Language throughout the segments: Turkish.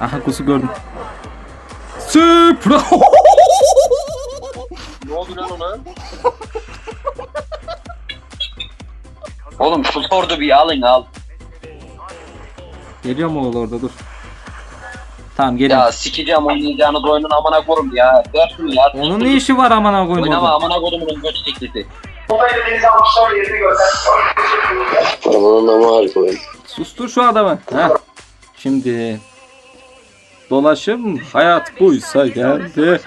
Aha kusu gördüm. Süpra. Ne oldu lan ona? Oğlum şu sordu bir alın al. Geliyor mu oğlu orada dur. Tamam geliyor. Ya sikeceğim oynayacağınız oyunun amına korum ya. Şunu ya. Onun ne işi var amına koyayım Oynama orada? amına kodumunun göt teklisi. Olayla denize almışlar yerini göster. Ama harika oyun. Sustur şu adamı. Ha. Şimdi dolaşım hayat buysa geldi.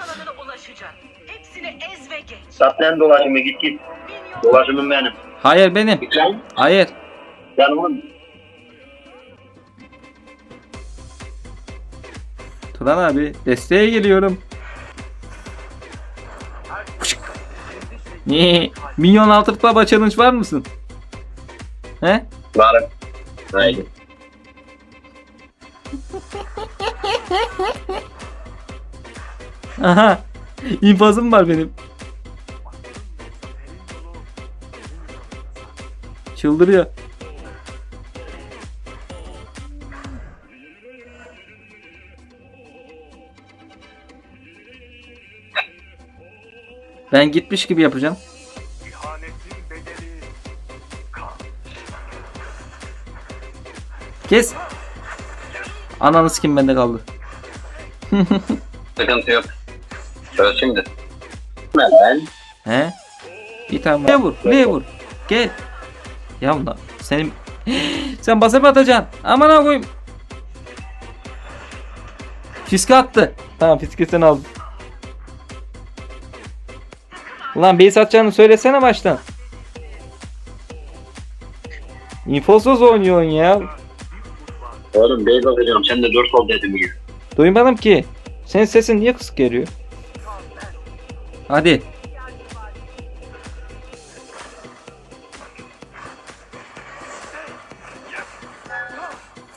Hepsini ez ve geç. Sat lan dolaşımı git git. Dolaşımım benim. Hayır benim. Lan. Hayır. Canımın. Turan abi desteğe geliyorum. Ne? Milyon altı baba challenge var mısın? He? Varım. Haydi. Aha. İnfazım var benim. Çıldırıyor. Ben gitmiş gibi yapacağım. Kes. Ananız kim bende kaldı. Sıkıntı yok. Şimdi. Ben. He? Bir tane ne vur? Ne vur? Gel. Ya lan senin sen basıp atacaksın. Aman ha koyayım. Fiske attı. Tamam fiske sen aldın. Ulan base atacağını söylesene baştan. İnfosuz oynuyorsun ya. Oğlum beyz atacağım. Sen de 4 ol dedim gibi. Duymadım ki. Senin sesin niye kısık geliyor? Hadi.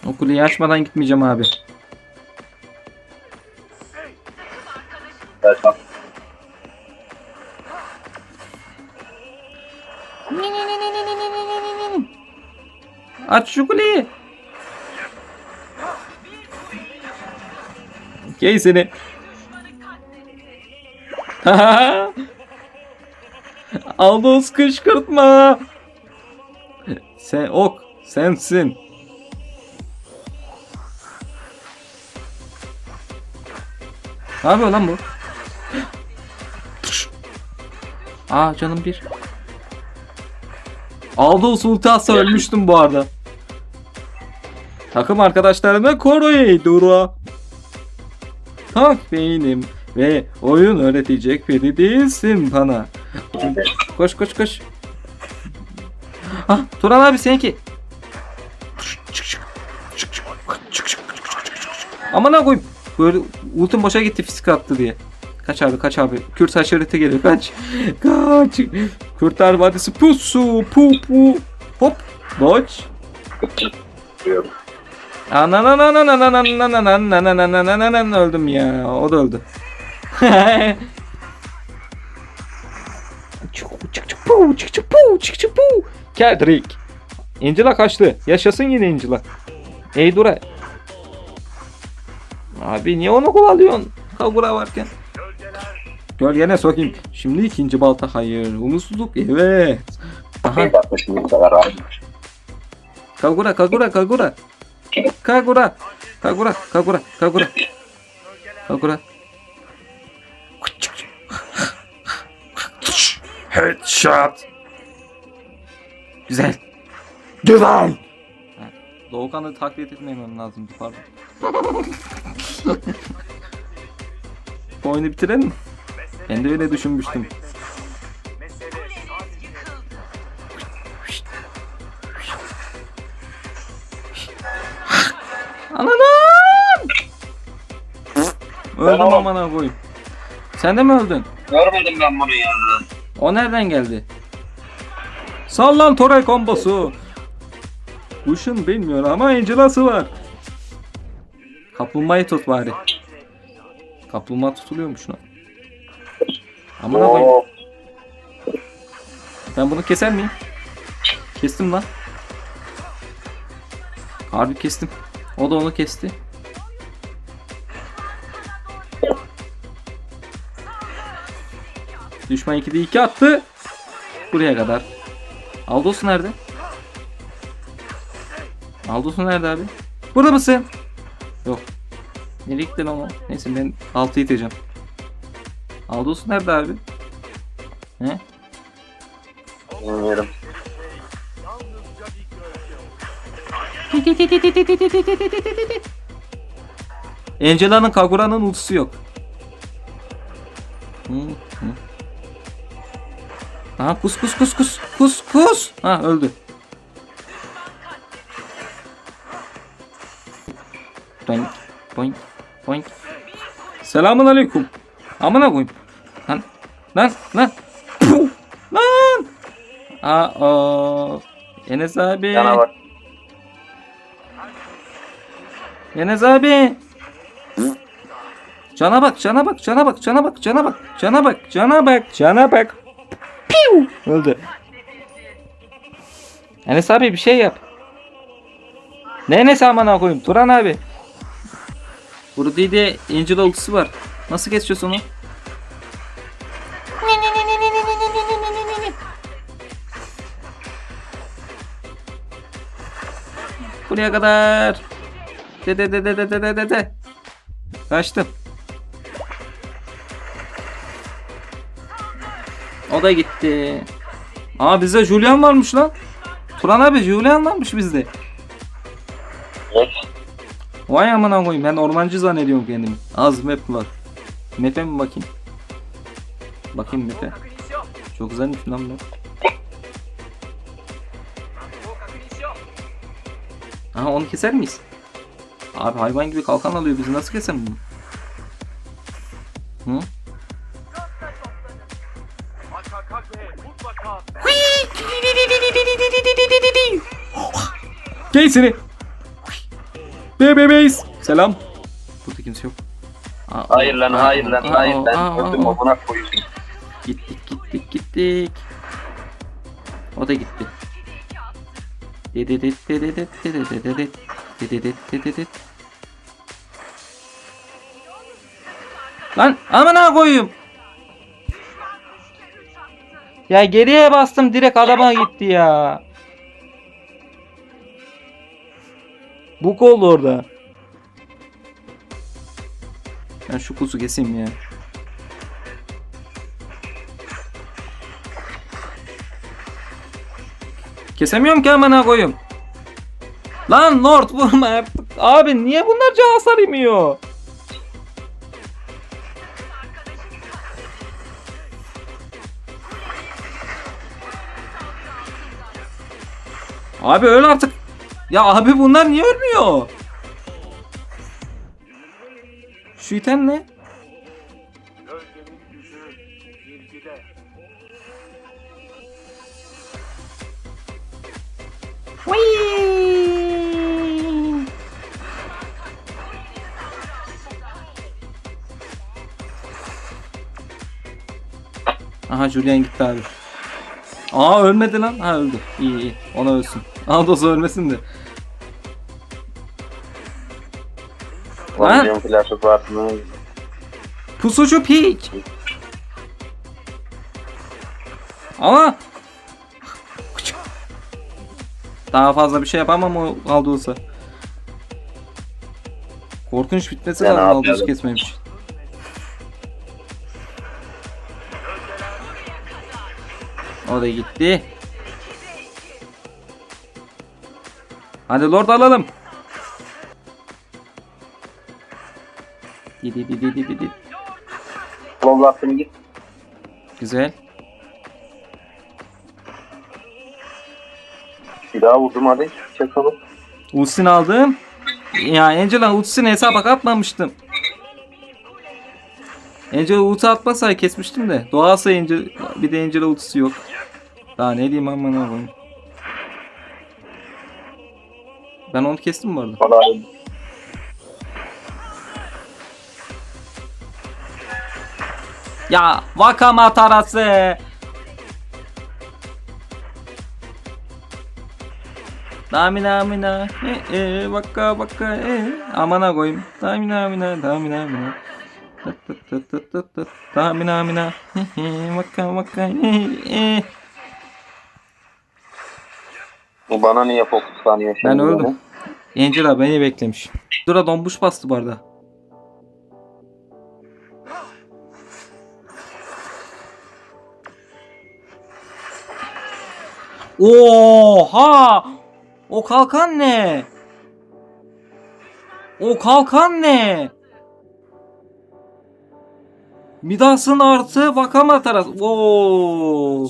O kuleyi açmadan gitmeyeceğim abi. Aç şu kuleyi. Gey seni. Aldous kışkırtma. Sen ok sensin. Ne yapıyor lan bu? Aa canım bir. Aldous ulti atsa ölmüştüm bu arada. Takım arkadaşlarını koruyun Dura. Tak benim ve oyun öğretecek biri değilsin bana. Koş koş koş. Ah Turan abi seninki. Aman ha koyayım. Böyle ultim boşa gitti fisk attı diye. Kaç abi kaç abi. Kürt haşereti geliyor kaç. Kaç. Kurtar vadisi pusu pu pu. Hop. Dodge. Diyorum. Çık çık çık pu çık çık pu çık çık pu. Keldrick. Angela kaçtı. Yaşasın yine Angela. Ey Dura. Abi niye onu kovalıyorsun? Kagura varken. Gölgene sokayım. Şimdi ikinci balta hayır. Umutsuzluk evet. Aha. Kagura Kagura Kagura. Kagura. Kagura Kagura Kagura. Kagura. Headshot. Güzel. Güzel. Doğukan'ı taklit etmemem lazımdı pardon. Bu oyunu bitirelim mi? Ben de öyle düşünmüştüm. Ananam! Öldüm Tamam. amına koyayım. Sen de mi öldün? Görmedim ben bunu ya. O nereden geldi? Sallan Toray kombosu. Kuşun bilmiyor ama Angela'sı var. Kaplumbağayı tut bari. Kaplumbağa tutuluyormuş lan. Amına koyayım. Ben bunu keser miyim? Kestim lan. Harbi kestim. O da onu kesti. Düşman 2'de 2 attı. Buraya kadar. Aldos nerede? Aldos nerede abi? Burada mısın? Yok. Nereye gitti lan o? Neyse ben 6'yı iteceğim. Aldos nerede abi? He? Bilmiyorum. Angela'nın Kagura'nın ultisi yok. Aha kus kus kus kus kus kus. Ha öldü. Boink boink boink. Selamun aleyküm. Amına koyayım. Lan lan lan. Puh, lan. Aa. Enes abi. Canavar. Enes abi. Cana bak, cana bak, cana bak, cana bak, cana bak, cana bak, cana bak, cana bak. Öldü. Enes abi bir şey yap. Ne Enes amına koyayım? Turan abi. Burada değil de Angela ultisi var. Nasıl geçiyorsun onu? Buraya kadar. De de de de de de de de. Kaçtım. O da gitti. Aa bizde Julian varmış lan. Turan abi Julian varmış bizde. Evet. Vay amına koyayım ben ormancı zannediyorum kendimi. Az map var. Map'e mi bakayım? Bakayım map'e. Çok güzelmiş lan map. Aha onu keser miyiz? Abi hayvan gibi kalkan alıyor bizi nasıl keselim bunu? Hı? Gel seni. Bebeğiz. Selam. Burada kimse yok. Aa, Hayır lan aa, hayır lan aa, hayır aa, lan. Öldüm buna koyayım. Gittik gittik gittik. O da gitti. Dededet dededet dededet dededet dededet. Lan amına koyayım. Ya geriye bastım direkt adama gitti ya. Bu oldu orada. Ben şu kuzu keseyim ya. Kesemiyorum ki amına koyayım. Lan Lord vurma. Abi niye bunlar hasar yemiyor? Abi öl artık. Ya abi bunlar niye ölmüyor? Şu item ne? Aha Julian gitti abi. Aa ölmedi lan. Ha öldü. İyi iyi. Ona ölsün. Aldos ölmesin de. Lan. Diyorum flaşı var mı? Pusucu pik. Ama daha fazla bir şey yapamam o Aldos'a. Korkunç bitmesi lazım ne Aldos yapıyorum? kesmemiş. O da gitti. Hadi Lord alalım. Gidi gidi gidi gidi. Lovlattım git. Güzel. Bir daha vurdum hadi. Çakalım. Ulsin aldım. Ya Angela ultisini hesaba katmamıştım. Angela ulti atmasaydı kesmiştim de. Doğası Angela, bir de Angela ultisi yok. Daha ne diyeyim aman Allah'ım. Ben onu kestim bu arada. Vallahi Ya Vakama tarası. Damina amina e, e, vaka vaka e. Amana koyayım. Damina amina damina amina. Tıt tıt. Tıt tıt tıt tıt. Tamina mina. Vaka vaka. Eh. Bu bana niye fokuslanıyor şimdi? Ben öldüm. Angela beni beklemiş. Dura donmuş bastı bu arada. Oha! O kalkan ne? O kalkan ne? Midas'ın artı Vakama tarafı. Oo.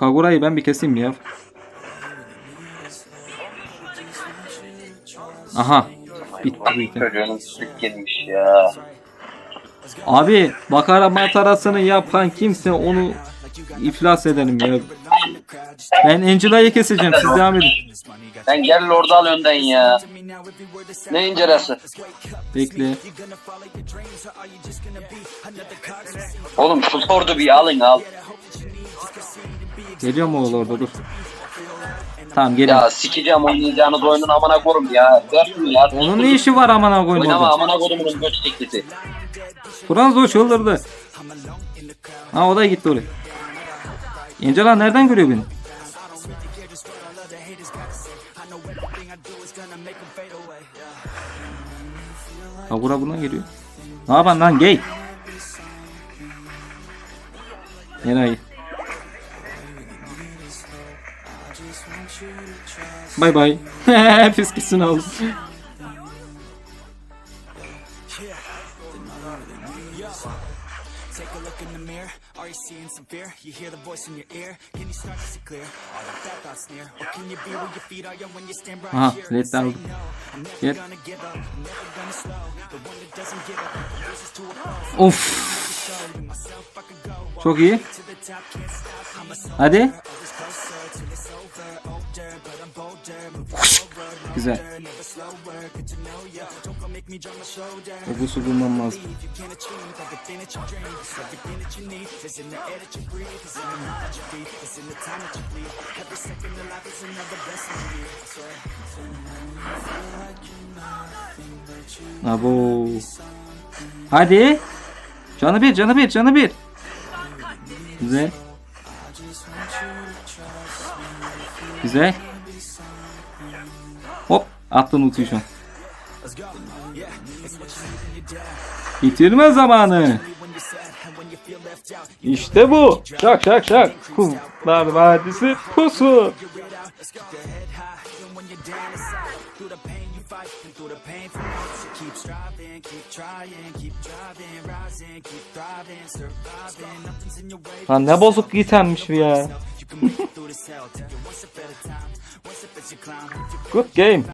Kagura'yı ben bir keseyim ya. Aha. Bitti bu item. Çocuğunun süt girmiş ya. Abi Bakara matarasını yapan kimse onu iflas ederim ya. Ben Angela'yı keseceğim siz devam edin. Sen gel Lord'u al önden ya. Ne incelesi? Bekle. Oğlum şu Lord'u bir alın al. Geliyor mu oğlu orada dur. Tamam geliyor. Ya sikeceğim oynayacağınız oyunun amına korum ya. Ver şunu ya. Onun ne işi var amına koyayım Oynama orada? amına korumunun göç teklisi. Franzo çıldırdı. Ha o da gitti oraya. Angela nereden görüyor beni? Kagura buradan geliyor. Ne yapan lan gay? Enayi. Bay bay. Pis gitsin oğlum. Take a look in the mirror. Are you seeing some fear? You hear the voice in your ear. Can you start to see clear? All of that. Or can you be where your feet are? When you stand right Aha here. let Say no. I'm never gonna give up. I'm never gonna slow. The one that doesn't give up. Loses to a. Of. Çok iyi. Hadi. Güzel. Shoulder. Ogusu bulmam lazım. Abo. Hadi. Canı bir, canı bir, canı bir. Güzel. Güzel. Hop. Attın ultiyi şu an. Bitirme zamanı. İşte bu. Şak şak şak. Kumlar Vadisi pusu. So keep trying. Keep driving. Rising. Keep thriving. Surviving. Nothing's in your way. Lan ne bozuk gitarmış bu ya. Good game.